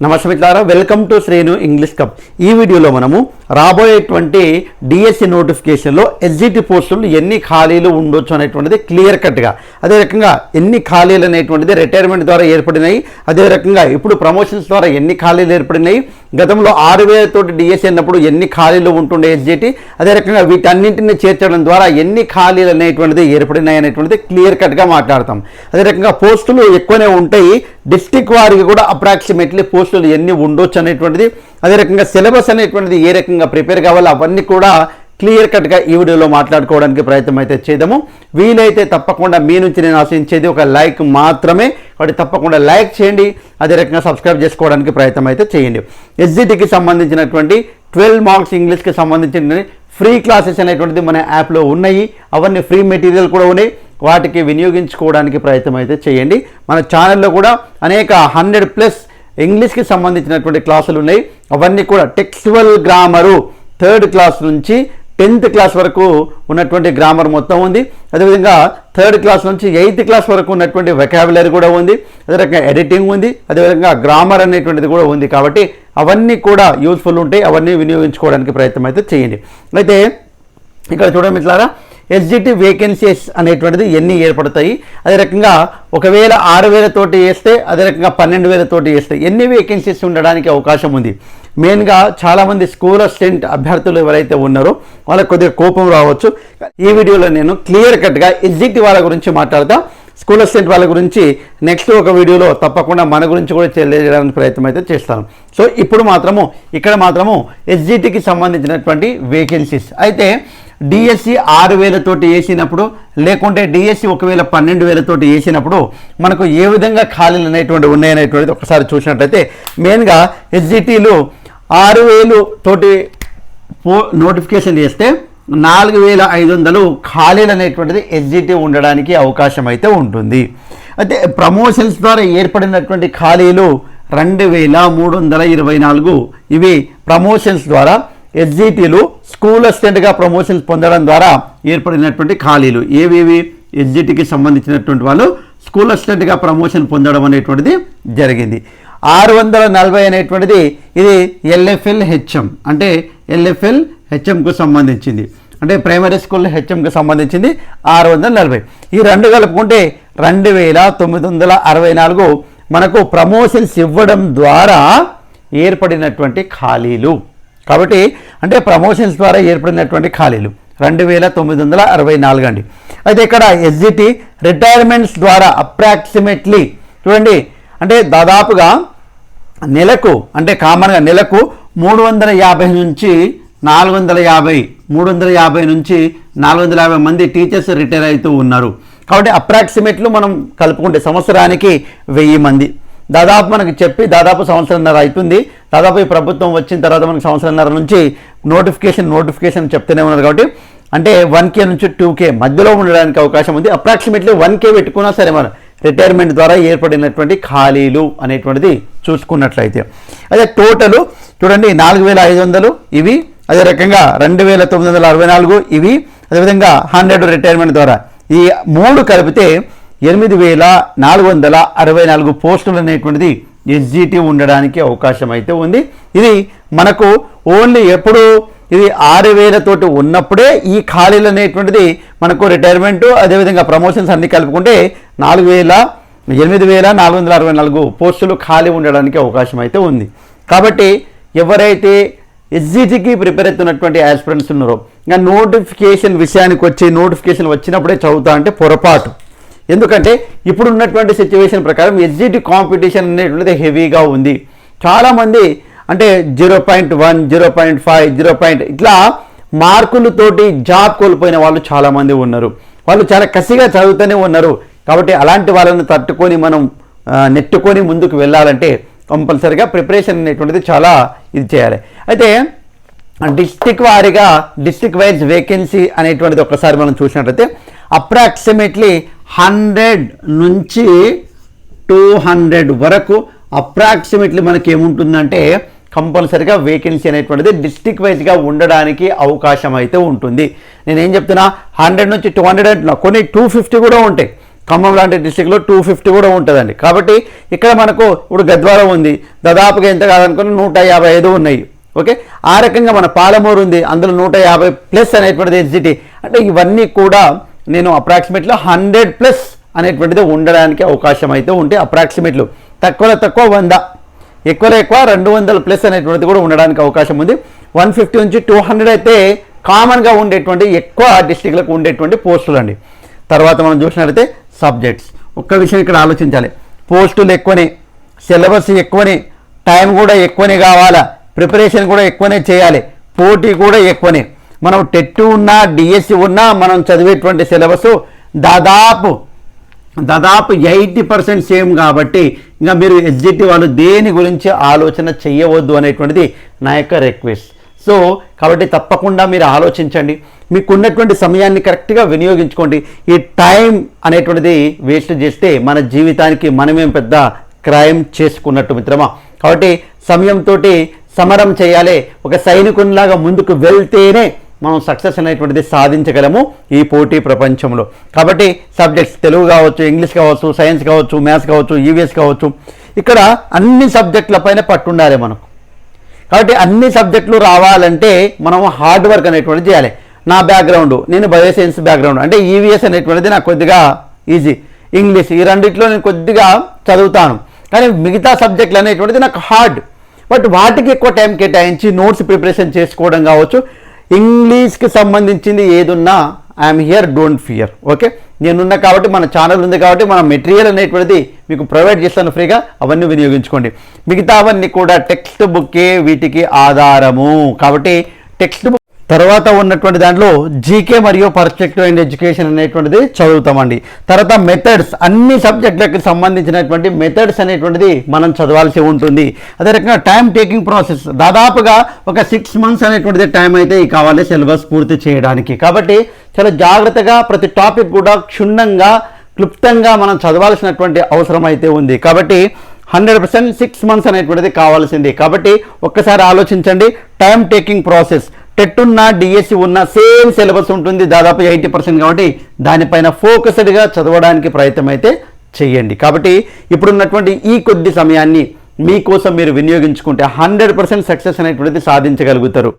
నమస్తే మిత్రులారా welcome to Shrenu English cup ఈ వీడియోలో మనము రాబోయేటువంటి డిఎస్సి నోటిఫికేషన్లో ఎస్జిటి పోస్టులు ఎన్ని ఖాళీలు ఉండొచ్చు అనేటువంటిది క్లియర్ కట్గా. అదే రకంగా ఎన్ని ఖాళీలు అనేటువంటిది రిటైర్మెంట్ ద్వారా ఏర్పడినాయి అదే రకంగా ఇప్పుడు ప్రమోషన్స్ ద్వారా ఎన్ని ఖాళీలు ఏర్పడినాయి గతంలో ఆరు వేలతోటి డిఎస్సీ అన్నప్పుడు ఎన్ని ఖాళీలు ఉంటుండే ఎస్జేటి అదే రకంగా వీటన్నింటిని చేర్చడం ద్వారా ఎన్ని ఖాళీలు అనేటువంటిది ఏర్పడినాయి అనేటువంటిది క్లియర్ కట్గా మాట్లాడతాం. అదే రకంగా పోస్టులు ఎక్కువనే ఉంటాయి డిస్టిక్ వారికి కూడా అప్రాక్సిమేట్లీ పోస్టులు ఎన్ని ఉండొచ్చు అనేటువంటిది అదే రకంగా సిలబస్ అనేటువంటిది ఏ రకంగా ప్రిపేర్ కావాలో అవన్నీ కూడా క్లియర్ కట్గా ఈ వీడియోలో మాట్లాడుకోవడానికి ప్రయత్నం అయితే చేద్దాము. వీలైతే తప్పకుండా మీ నుంచి నేను ఆశించేది ఒక లైక్ మాత్రమే. కాబట్టి తప్పకుండా లైక్ చేయండి. అదే రకంగా సబ్స్క్రైబ్ చేసుకోవడానికి ప్రయత్నం అయితే చేయండి ఎస్జిటికి సంబంధించినటువంటి ట్వెల్వ్ మార్క్స్ ఇంగ్లీష్కి సంబంధించిన ఫ్రీ క్లాసెస్ అనేటువంటిది మన యాప్లో ఉన్నాయి. అవన్నీ ఫ్రీ మెటీరియల్ కూడా ఉన్నాయి. వాటికి వినియోగించుకోవడానికి ప్రయత్నం అయితే చేయండి. మన ఛానల్లో కూడా అనేక హండ్రెడ్ ప్లస్ ఇంగ్లీష్కి సంబంధించినటువంటి క్లాసులు ఉన్నాయి. అవన్నీ కూడా టెక్స్టువల్ గ్రామరు థర్డ్ క్లాస్ నుంచి టెన్త్ క్లాస్ వరకు ఉన్నటువంటి గ్రామర్ మొత్తం ఉంది. అదేవిధంగా థర్డ్ క్లాస్ నుంచి ఎయిత్ క్లాస్ వరకు ఉన్నటువంటి వెకాబులరీ కూడా ఉంది. అదే రకంగా ఎడిటింగ్ ఉంది. అదేవిధంగా గ్రామర్ అనేటువంటిది కూడా ఉంది కాబట్టి అవన్నీ కూడా యూస్ఫుల్ ఉంటాయి. అవన్నీ వినియోగించుకోవడానికి ప్రయత్నం అయితే చేయండి. అయితే ఇక్కడ చూడండి మిత్రులారా ఎస్జిటి వేకెన్సీస్ అనేటువంటిది ఎన్ని ఏర్పడతాయి? అదే రకంగా ఒకవేళ ఆరు వేలతోటి వేస్తే అదే రకంగా పన్నెండు వేల తోటి వేస్తే ఎన్ని వేకెన్సీస్ ఉండడానికి అవకాశం ఉంది? మెయిన్గా చాలామంది స్కూల్ అసిస్టెంట్ అభ్యర్థులు ఎవరైతే ఉన్నారో వాళ్ళకి కొద్దిగా కోపం రావచ్చు. ఈ వీడియోలో నేను క్లియర్ కట్గా ఎస్జిటి వాళ్ళ గురించి మాట్లాడతా. స్కూల్ అసిస్టెంట్ వాళ్ళ గురించి నెక్స్ట్ ఒక వీడియోలో తప్పకుండా మన గురించి కూడా తెలియజేయడానికి ప్రయత్నం అయితే చేస్తాను. సో ఇప్పుడు మాత్రము ఇక్కడ మాత్రము ఎస్జిటికి సంబంధించినటువంటి వేకెన్సీస్ అయితే డిఎస్సి ఆరు వేలతోటి వేసినప్పుడు లేకుంటే డిఎస్సి ఒకవేళ పన్నెండు వేలతోటి వేసినప్పుడు మనకు ఏ విధంగా ఖాళీలు అనేటువంటి ఉన్నాయనేటువంటిది ఒకసారి చూసినట్లయితే మెయిన్గా ఎస్జిటీలు ఆరు వేలు తోటి పో నోటిఫికేషన్ చేస్తే నాలుగు వేల ఐదు వందలు ఖాళీలు అనేటువంటిది ఎస్జిటి ఉండడానికి అవకాశం అయితే ఉంటుంది. అయితే ప్రమోషన్స్ ద్వారా ఏర్పడినటువంటి ఖాళీలు రెండు వేల మూడు వందల ఇరవై నాలుగు ఇవి ప్రమోషన్స్ ద్వారా ఎస్జిటీలు స్కూల్ అసిస్టెంట్గా ప్రమోషన్స్ పొందడం ద్వారా ఏర్పడినటువంటి ఖాళీలు. ఏవేవి? ఎస్జిటికి సంబంధించినటువంటి వాళ్ళు స్కూల్ అసిస్టెంట్గా ప్రమోషన్ పొందడం అనేటువంటిది జరిగింది. ఆరు వందల నలభై అనేటువంటిది ఇది ఎల్ఎఫ్ఎల్ హెచ్ఎం. అంటే ఎల్ఎఫ్ఎల్ హెచ్ఎంకు సంబంధించింది. అంటే ప్రైమరీ స్కూల్ హెచ్ఎంకి సంబంధించింది ఆరు వందల నలభై ఈ రెండు కలుపుకుంటే రెండు వేల తొమ్మిది వందల అరవై నాలుగు మనకు ప్రమోషన్స్ ఇవ్వడం ద్వారా ఏర్పడినటువంటి ఖాళీలు. కాబట్టి అంటే ప్రమోషన్స్ ద్వారా ఏర్పడినటువంటి ఖాళీలు. రెండు వేల తొమ్మిది వందల అరవై నాలుగు అండి. అయితే ఇక్కడ ఎస్జిటి రిటైర్మెంట్స్ ద్వారా అప్రాక్సిమేట్లీ చూడండి అంటే దాదాపుగా నెలకు అంటే కామన్గా నెలకు మూడు వందల యాభై నుంచి నాలుగు వందల యాభై మూడు వందల యాభై నుంచి నాలుగు వందల యాభై మంది టీచర్స్ రిటైర్ అవుతూ ఉన్నారు. కాబట్టి అప్రాక్సిమేట్లు మనం కలుపుకుంటే సంవత్సరానికి వెయ్యి మంది. దాదాపు మనకి చెప్పి దాదాపు సంవత్సరంన్నర అవుతుంది దాదాపు ఈ ప్రభుత్వం వచ్చిన తర్వాత మనకి సంవత్సరంన్నర నుంచి నోటిఫికేషన్ నోటిఫికేషన్ చెప్తూనే ఉన్నారు కాబట్టి అంటే వన్ కే నుంచి టూ కే మధ్యలో ఉండడానికి అవకాశం ఉంది. అప్రాక్సిమేట్లీ వన్ కే పెట్టుకున్నా సరే మనం రిటైర్మెంట్ ద్వారా ఏర్పడినటువంటి ఖాళీలు అనేటువంటిది చూసుకున్నట్లయితే. అదే టోటల్ చూడండి నాలుగు వేల ఐదు వందలు ఇవి అదే రకంగా రెండు వేల తొమ్మిది వందల అరవై నాలుగు ఇవి అదేవిధంగా హండ్రెడ్ రిటైర్మెంట్ ద్వారా. ఈ మూడు కలిపితే ఎనిమిది వేల నాలుగు వందల అరవై నాలుగు పోస్టులు అనేటువంటిది ఎస్జిటి ఉండడానికి అవకాశం అయితే ఉంది. ఇది మనకు ఓన్లీ ఎప్పుడు ఇది ఆరు వేలతోటి ఉన్నప్పుడే ఈ ఖాళీలు అనేటువంటిది మనకు రిటైర్మెంట్ అదేవిధంగా ప్రమోషన్స్ అన్ని కలుపుకుంటే నాలుగు వేల ఎనిమిది వేల నాలుగు వందల అరవై నాలుగు పోస్టులు ఖాళీ ఉండడానికి అవకాశం అయితే ఉంది. కాబట్టి ఎవరైతే ఎస్జిటికి ప్రిపేర్ అవుతున్నటువంటి ఆస్పిరెంట్స్ ఉన్నారో ఇంకా నోటిఫికేషన్ విషయానికి వచ్చి నోటిఫికేషన్ వచ్చినప్పుడే చదువుతా అంటే పొరపాటు. ఎందుకంటే ఇప్పుడు ఉన్నటువంటి సిచ్యువేషన్ ప్రకారం ఎస్జిటి కాంపిటీషన్ అనేటువంటిది హెవీగా ఉంది. చాలామంది అంటే zero point one zero point five zero point ఇట్లా మార్కులతోటి జాబ్ కోల్పోయిన వాళ్ళు చాలామంది ఉన్నారు. వాళ్ళు చాలా కసిగా చదువుతూనే ఉన్నారు. కాబట్టి అలాంటి వాళ్ళని తట్టుకొని మనం నెట్టుకొని ముందుకు వెళ్ళాలంటే కంపల్సరిగా ప్రిపరేషన్ అనేటువంటిది చాలా ఇది చేయాలి. అయితే డిస్టిక్ వారీగా డిస్టిక్ వైజ్ వేకెన్సీ అనేటువంటిది ఒకసారి మనం చూసినట్లయితే అప్రాక్సిమేట్లీ హండ్రెడ్ నుంచి టూ హండ్రెడ్ వరకు అప్రాక్సిమేట్లీ మనకి ఏముంటుందంటే కంపల్సరిగా వేకెన్సీ అనేటువంటిది డిస్టిక్ వైజ్గా ఉండడానికి అవకాశం అయితే ఉంటుంది. నేను ఏం చెప్తున్నా హండ్రెడ్ నుంచి టూ హండ్రెడ్ అంటున్నా. కొన్ని టూ ఫిఫ్టీ కూడా ఉంటాయి. ఖమ్మం లాంటి డిస్టిక్లో టూ ఫిఫ్టీ కూడా ఉంటుందండి. కాబట్టి ఇక్కడ మనకు ఇప్పుడు గద్వాల ఉంది. దాదాపుగా ఎంత కాదనుకుని నూట యాభై ఐదు ఉన్నాయి. ఓకే? ఆ రకంగా మన పాలమూరు ఉంది. అందులో నూట యాభై ప్లస్ అనేటువంటిది ఎస్జిటి అంటే ఇవన్నీ కూడా నేను అప్రాక్సిమేట్లీ హండ్రెడ్ ప్లస్ అనేటువంటిది ఉండడానికి అవకాశం అయితే ఉంటే అప్రాక్సిమేట్లు తక్కువలో తక్కువ వంద ఎక్కువలో ఎక్కువ రెండు వందల ప్లస్ అనేటువంటిది కూడా ఉండడానికి అవకాశం ఉంది. వన్ ఫిఫ్టీ నుంచి టూ హండ్రెడ్ అయితే కామన్గా ఉండేటువంటి ఎక్కువ డిస్టిక్లకు ఉండేటువంటి పోస్టులు అండి. తర్వాత మనం చూసినట్లయితే సబ్జెక్ట్స్ ఒక్క విషయం ఇక్కడ ఆలోచించాలి. పోస్టులు ఎక్కువనే సిలబస్ ఎక్కువనే టైం కూడా ఎక్కువనే కావాలా? ప్రిపరేషన్ కూడా ఎక్కువనే చేయాలి. పోటీ కూడా ఎక్కువనే. మనం టెట్ ఉన్నా డిఎస్సి ఉన్నా మనం చదివేటువంటి సిలబస్ దాదాపు దాదాపు ఎయిటీ పర్సెంట్ సేమ్ కాబట్టి ఇంకా మీరు ఎగ్జిటివ్ వాళ్ళు దేని గురించి ఆలోచన చేయవద్దు అనేటువంటిది నా యొక్క రిక్వెస్ట్. సో కాబట్టి తప్పకుండా మీరు ఆలోచించండి. మీకున్నటువంటి సమయాన్ని కరెక్ట్గా వినియోగించుకోండి. ఈ టైం అనేటువంటిది వేస్ట్ చేస్తే మన జీవితానికి మనమేం పెద్ద క్రైమ్ చేసుకున్నట్టు మిత్రమా. కాబట్టి సమయంతో సమరం చేయాలి. ఒక సైనికునిలాగా ముందుకు వెళ్తేనే మనం సక్సెస్ అనేటువంటిది సాధించగలము ఈ పోటీ ప్రపంచంలో. కాబట్టి సబ్జెక్ట్స్ తెలుగు కావచ్చు ఇంగ్లీష్ కావచ్చు సైన్స్ కావచ్చు మ్యాథ్స్ కావచ్చు ఈవీఎస్ కావచ్చు ఇక్కడ అన్ని సబ్జెక్టుల పైన పట్టుండాలి మనకు. కాబట్టి అన్ని సబ్జెక్టులు రావాలంటే మనం హార్డ్ వర్క్ అనేటువంటిది చేయాలి. నా బ్యాక్గ్రౌండ్ నేను బయోసైన్స్ బ్యాక్గ్రౌండ్ అంటే ఈవీఎస్ అనేటువంటిది నాకు కొద్దిగా ఈజీ ఇంగ్లీష్ ఈ రెండిట్లో నేను కొద్దిగా చదువుతాను. కానీ మిగతా సబ్జెక్టులు అనేటువంటిది నాకు హార్డ్ బట్ వాటికి ఎక్కువ టైం కేటాయించి నోట్స్ ప్రిపరేషన్ చేసుకోవడం కావచ్చు ఇంగ్లీష్కి సంబంధించింది ఏదున్నా I'm here don't fear okay నేనున్నా కాబట్టి మన ఛానల్ ఉంది కాబట్టి మన మెటీరియల్ అనేటువంటిది మీకు ప్రొవైడ్ చేస్తాను ఫ్రీగా అవన్నీ వినియోగించుకోండి. మిగతా అవన్నీ కూడా టెక్స్ట్ బుక్కే వీటికి ఆధారము. కాబట్టి టెక్స్ట్ బుక్ తర్వాత ఉన్నటువంటి దాంట్లో జీకే మరియు పర్స్పెక్టివ్ అండ్ ఎడ్యుకేషన్ అనేటువంటిది చదువుతామండి. తర్వాత మెథడ్స్ అన్ని సబ్జెక్టులకు సంబంధించినటువంటి మెథడ్స్ అనేటువంటిది మనం చదవాల్సి ఉంటుంది. అదే రకంగా టైం టేకింగ్ ప్రాసెస్ దాదాపుగా ఒక సిక్స్ మంత్స్ అనేటువంటిది టైం అయితే కావాలి సిలబస్ పూర్తి చేయడానికి. కాబట్టి చాలా జాగ్రత్తగా ప్రతి టాపిక్ కూడా క్షుణ్ణంగా క్లుప్తంగా మనం చదవాల్సినటువంటి అవసరం అయితే ఉంది. కాబట్టి హండ్రెడ్ పర్సెంట్ సిక్స్ మంత్స్ అనేటువంటిది కావాల్సింది. కాబట్టి ఒక్కసారి ఆలోచించండి టైం టేకింగ్ ప్రాసెస్ టెట్ ఉన్న డిఎస్సి ఉన్న సేమ్ సిలబస్ ఉంటుంది దాదాపు ఎయిటీ పర్సెంట్ కాబట్టి దానిపైన ఫోకస్డ్గా చదవడానికి ప్రయత్నం అయితే చేయండి కాబట్టి ఇప్పుడున్నటువంటి ఈ కొద్ది సమయాన్ని మీకోసం మీరు వినియోగించుకుంటే హండ్రెడ్ పర్సెంట్ సక్సెస్ అనేటువంటిది సాధించగలుగుతారు.